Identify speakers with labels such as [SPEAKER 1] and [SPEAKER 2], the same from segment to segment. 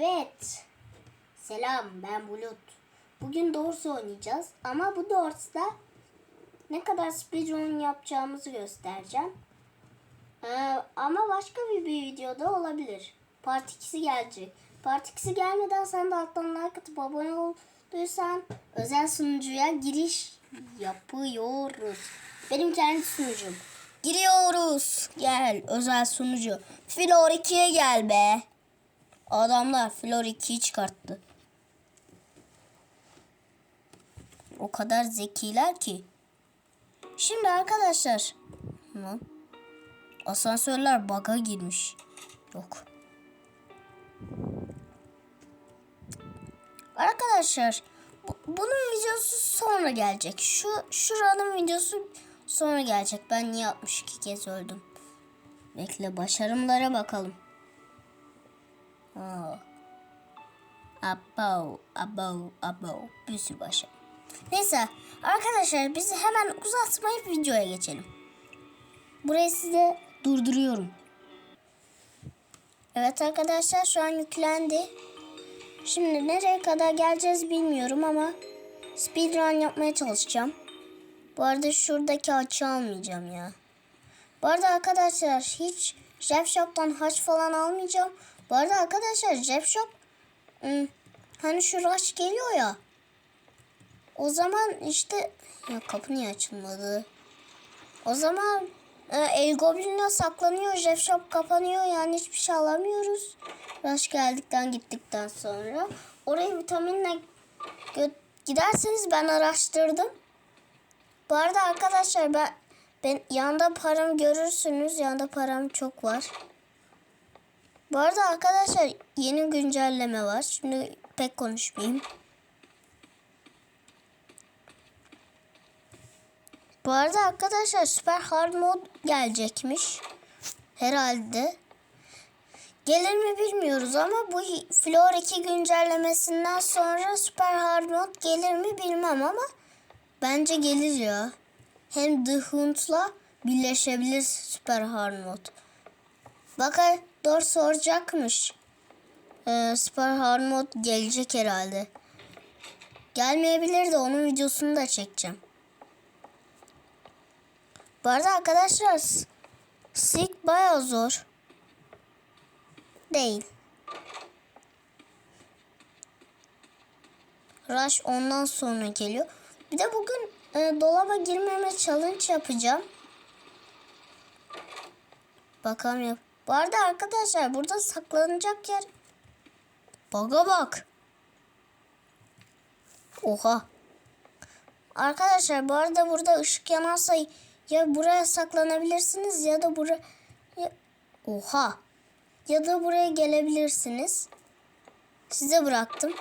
[SPEAKER 1] Evet. Selam ben Bulut. Bugün Doors oynayacağız ama bu Doors'da ne kadar speedrun yapacağımızı göstereceğim. Ee, ama başka bir, bir videoda olabilir. Part 2'si gelecek. Part 2'si gelmeden sen de alttan like atıp abone olduysan özel sunucuya giriş yapıyoruz. Benim kendi sunucum. Giriyoruz. Gel özel sunucu. Flor 2'ye gel be. Adamlar Flor 2'yi çıkarttı. O kadar zekiler ki. Şimdi arkadaşlar. Lan. Asansörler bug'a girmiş. Yok. Arkadaşlar bu- bunun videosu sonra gelecek. Şu şuranın videosu sonra gelecek. Ben niye 62 kez öldüm? Bekle başarımlara bakalım. Abo, abo, abo. Bir sürü başarım. Neyse arkadaşlar biz hemen uzatmayıp videoya geçelim. Burayı size durduruyorum. Evet arkadaşlar şu an yüklendi. Şimdi nereye kadar geleceğiz bilmiyorum ama speedrun yapmaya çalışacağım. Bu arada şuradaki açı almayacağım ya. Bu arada arkadaşlar hiç Jeff Shop'tan haç falan almayacağım. Bu arada arkadaşlar Jeff Shop ım, hani şu rush geliyor ya. O zaman işte ya kapı niye açılmadı? O zaman e, El Goblin'e saklanıyor. Jeff Shop kapanıyor. Yani hiçbir şey alamıyoruz. Rush geldikten gittikten sonra. Oraya vitaminle giderseniz ben araştırdım. Bu arada arkadaşlar ben ben yanda param görürsünüz. Yanda param çok var. Bu arada arkadaşlar yeni güncelleme var. Şimdi pek konuşmayayım. Bu arada arkadaşlar Süper Hard mod gelecekmiş. Herhalde. Gelir mi bilmiyoruz ama bu Flor 2 güncellemesinden sonra Süper Hard mod gelir mi bilmem ama bence gelir ya. Hem The Hunt'la birleşebilir Süper Hard mod. Bakar Dor soracakmış. Ee, Süper Hard mod gelecek herhalde. Gelmeyebilir de onun videosunu da çekeceğim. Bu arada arkadaşlar Silk bayağı zor. Değil. Rush ondan sonra geliyor. Bir de bugün e, dolaba girmeme challenge yapacağım. Bakalım yap. Bu arada arkadaşlar burada saklanacak yer. Baga bak. Oha. Arkadaşlar bu arada burada ışık yanarsa ya buraya saklanabilirsiniz ya da buraya oha ya da buraya gelebilirsiniz. Size bıraktım.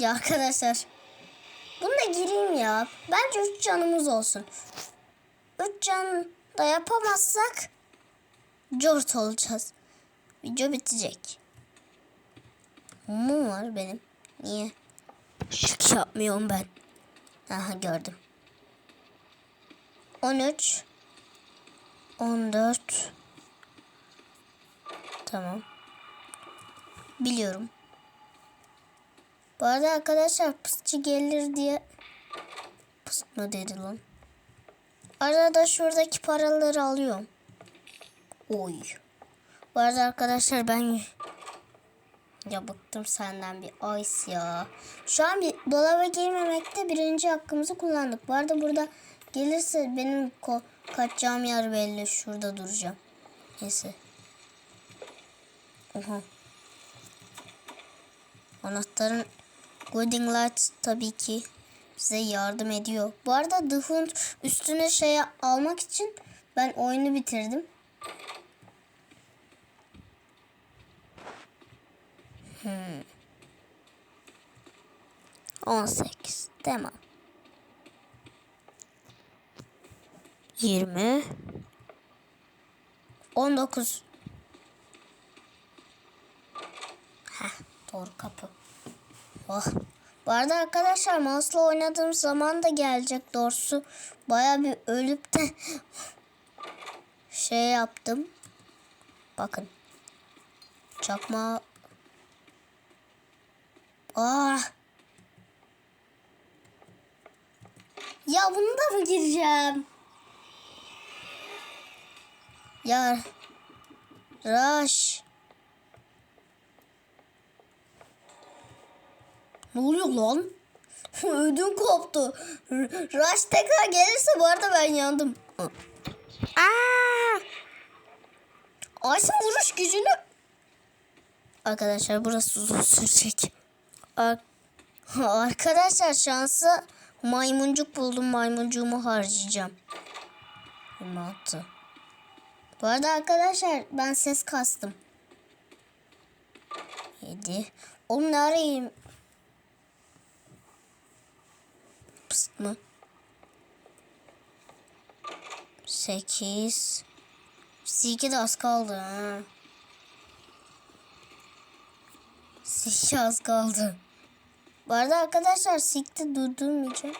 [SPEAKER 1] Ya arkadaşlar. Bunu da gireyim ya. Bence 3 canımız olsun. 3 can da yapamazsak cort olacağız. Video bitecek. Mum var benim. Niye? Şık yapmıyorum ben. Aha gördüm. 13 14 Tamam. Biliyorum. Bu arada arkadaşlar pısçı gelir diye pıst mı dedi lan? Arada şuradaki paraları alıyorum. Oy. Bu arada arkadaşlar ben ya bıktım senden bir ice ya. Şu an bir dolaba girmemekte birinci hakkımızı kullandık. Bu arada burada gelirse benim kaçacağım yer belli. Şurada duracağım. Neyse. Oha. Anahtarın Golden Light tabii ki bize yardım ediyor. Bu arada The Hunt üstüne şey almak için ben oyunu bitirdim. Hmm. 18 tamam. 20 19 Heh, doğru kapı. Oh. Bu arada arkadaşlar mouse'la oynadığım zaman da gelecek doğrusu. Baya bir ölüp de şey yaptım. Bakın. Çakma. Ah. Ya bunu da mı gireceğim? Ya. Rush. Ne oluyor lan? Ödüm koptu. Rush tekrar gelirse bu arada ben yandım. Aa! Ayşe vuruş gücünü... Arkadaşlar burası uzun sürecek. Ar- Arkadaşlar şansı maymuncuk buldum. Maymuncuğumu harcayacağım. 26. Bu arada arkadaşlar ben ses kastım. 7. Oğlum ne arayayım? Pıst mı? 8. Silke de az kaldı ha. Silke az kaldı. Bu arada arkadaşlar sikti durdurmayacağım.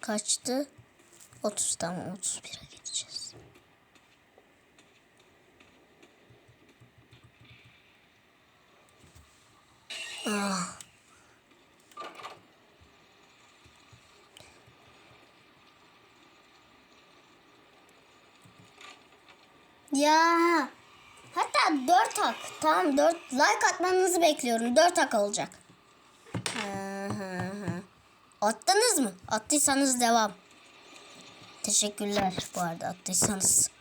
[SPEAKER 1] Kaçtı? 30 tamam 31'e geçeceğiz. Ya. Hatta 4 hak. Tamam 4 like atmanızı bekliyorum. 4 hak olacak. Hı. Attınız mı? Attıysanız devam. Teşekkürler bu arada attıysanız.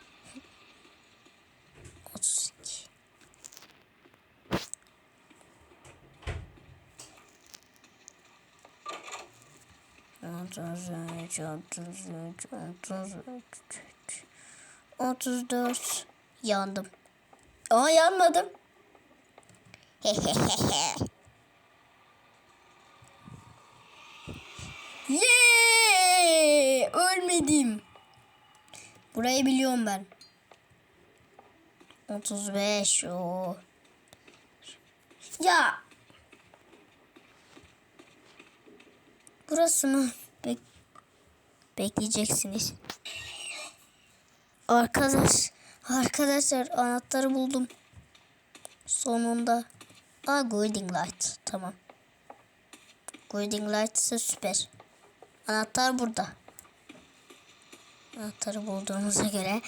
[SPEAKER 1] Otuz üç, otuz üç, otuz üç, otuz dört. Yandım. Aa yanmadım. Yeee! Ölmedim. Burayı biliyorum ben. 35 o. Ya. Burası mı? Bek bekleyeceksiniz. Arkadaş, arkadaşlar anahtarı buldum. Sonunda. Aa guiding light. Tamam. Guiding light ise süper. Anahtar burada. Anahtarı bulduğumuza göre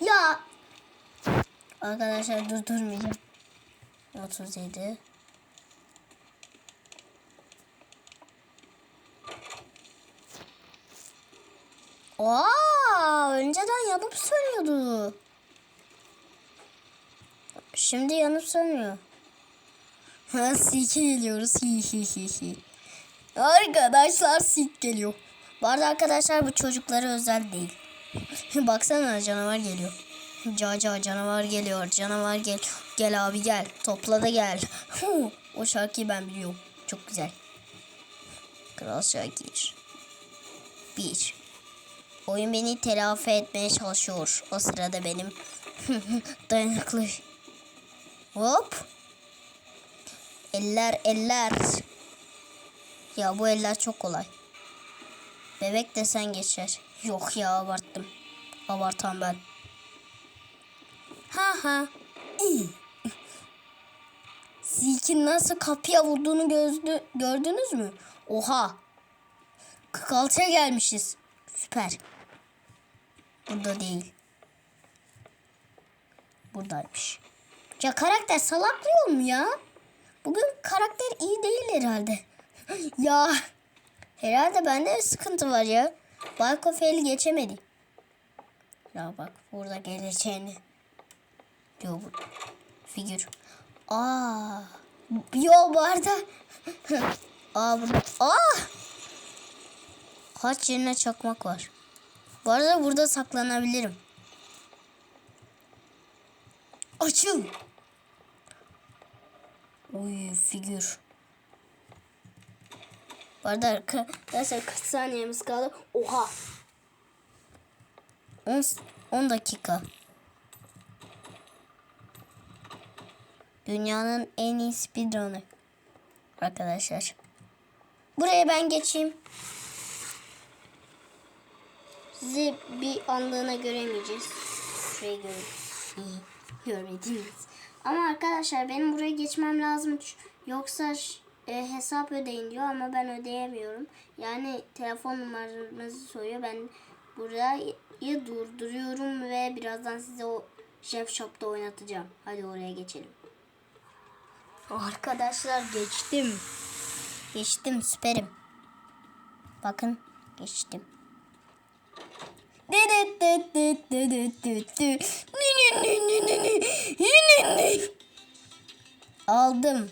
[SPEAKER 1] Ya Arkadaşlar durdurmayacağım. 37 Aa, önceden yanıp sönüyordu. Şimdi yanıp sönmüyor. Ha, silke geliyoruz. Hi hi hi hi. Arkadaşlar sik geliyor. Bu arada arkadaşlar bu çocuklara özel değil. Baksana canavar geliyor. Caca canavar geliyor. Canavar gel. Gel abi gel. Topla da gel. o şarkıyı ben biliyorum. Çok güzel. Kral Şakir. Bir. Oyun beni telafi etmeye çalışıyor. O sırada benim dayanıklı. Hop. Eller eller. Ya bu eller çok kolay. Bebek desen geçer. Yok ya abarttım. Abartan ben. Ha ha. Silkin nasıl kapıya vurduğunu gözdü, gördünüz mü? Oha. 46'ya gelmişiz. Süper. Burada değil. Buradaymış. Ya karakter salaklıyor mu ya? Bugün karakter iyi değil herhalde. ya herhalde bende bir sıkıntı var ya. Balkofeli geçemedi. Ya bak burada geleceğini. Yo bu figür. Aa. Yo bu arada. Aa burada. Aa. Kaç yerine çakmak var. Bu arada burada saklanabilirim. Açıl. Oy figür. Bu arada arkadaşlar kaç saniyemiz kaldı? Oha. 10, 10 dakika. Dünyanın en iyi speedrunner. Arkadaşlar. Buraya ben geçeyim. Sizi bir anlığına göremeyeceğiz. Şurayı görün. İyi. Görmediniz. Ama arkadaşlar benim buraya geçmem lazım. Yoksa e, hesap ödeyin diyor ama ben ödeyemiyorum. Yani telefon numaranızı soruyor. Ben burayı durduruyorum ve birazdan size o Chef Shop'ta oynatacağım. Hadi oraya geçelim. Arkadaşlar geçtim. Geçtim süperim. Bakın geçtim. Aldım.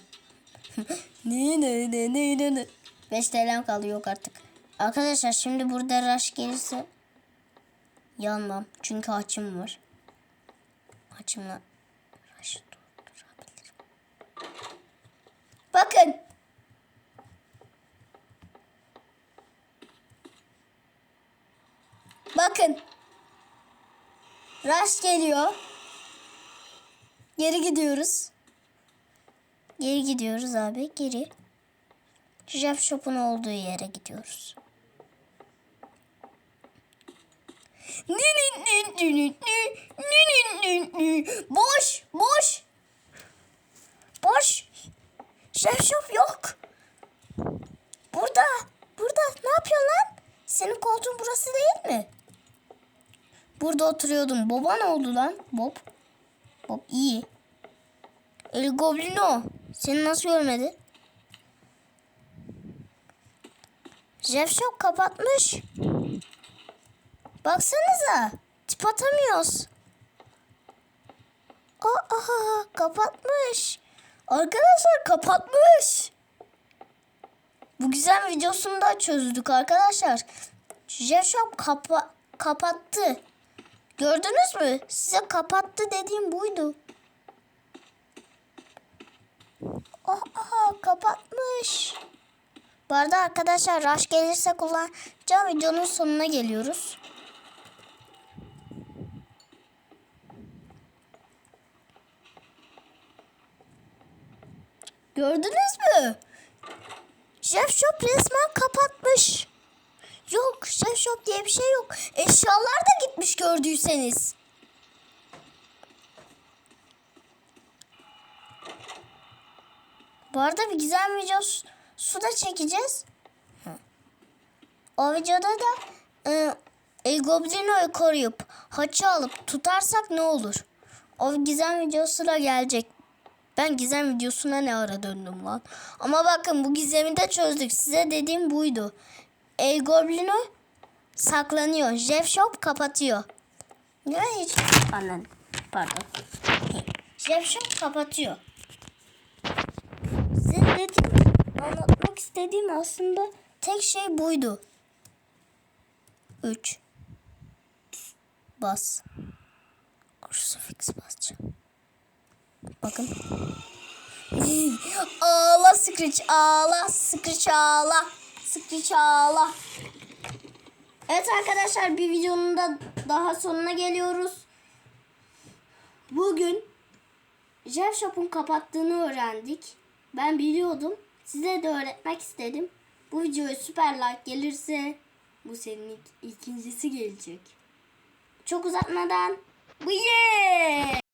[SPEAKER 1] 5 TL'm kaldı yok artık. Arkadaşlar şimdi burada rush gelirse yanmam. Çünkü açım var. Açımla rush'ı durdurabilirim. Bakın. Bakın. Rush geliyor. Geri gidiyoruz. Geri gidiyoruz abi. Geri. Jeff Shop'un olduğu yere gidiyoruz. Boş. Boş. Boş. Jeff Shop yok. Burada. Burada. Ne yapıyorsun lan? Senin koltuğun burası değil mi? Burada oturuyordum. Baba ne oldu lan? Bob. Bob iyi. El Goblino. Seni nasıl görmedi? Jeff Shop kapatmış. Baksanıza. Tip atamıyoruz. Aa, aha, kapatmış. Arkadaşlar kapatmış. Bu güzel videosunu da çözdük arkadaşlar. Jeff Shop kapa kapattı. Gördünüz mü? Size kapattı dediğim buydu. Oh, aha, kapatmış. Bu arada arkadaşlar rush gelirse kullanacağım videonun sonuna geliyoruz. Gördünüz mü? Jeff Shop resmen kapatmış. Yok Chef Shop diye bir şey yok. Eşyalar da gitmiş gördüyseniz. Bu arada bir güzel video su- da çekeceğiz. O videoda da e, El Goblino'yu koruyup haçı alıp tutarsak ne olur? O gizem videosu da gelecek. Ben gizem videosuna ne ara döndüm lan. Ama bakın bu gizemi de çözdük. Size dediğim buydu. El Goblino saklanıyor. Jeff Shop kapatıyor. Ne hiç anladım. Pardon. Jeff Shop kapatıyor. Size dediğim, anlatmak istediğim aslında tek şey buydu. 3 Bas. Crucifix basacağım. Bakın. ağla Screech ağla Screech ağla Screech ağla. Evet arkadaşlar bir videonun da daha sonuna geliyoruz. Bugün Jeff Shop'un kapattığını öğrendik. Ben biliyordum. Size de öğretmek istedim. Bu videoya süper like gelirse bu senin ik- ikincisi gelecek. Çok uzatmadan bu ye!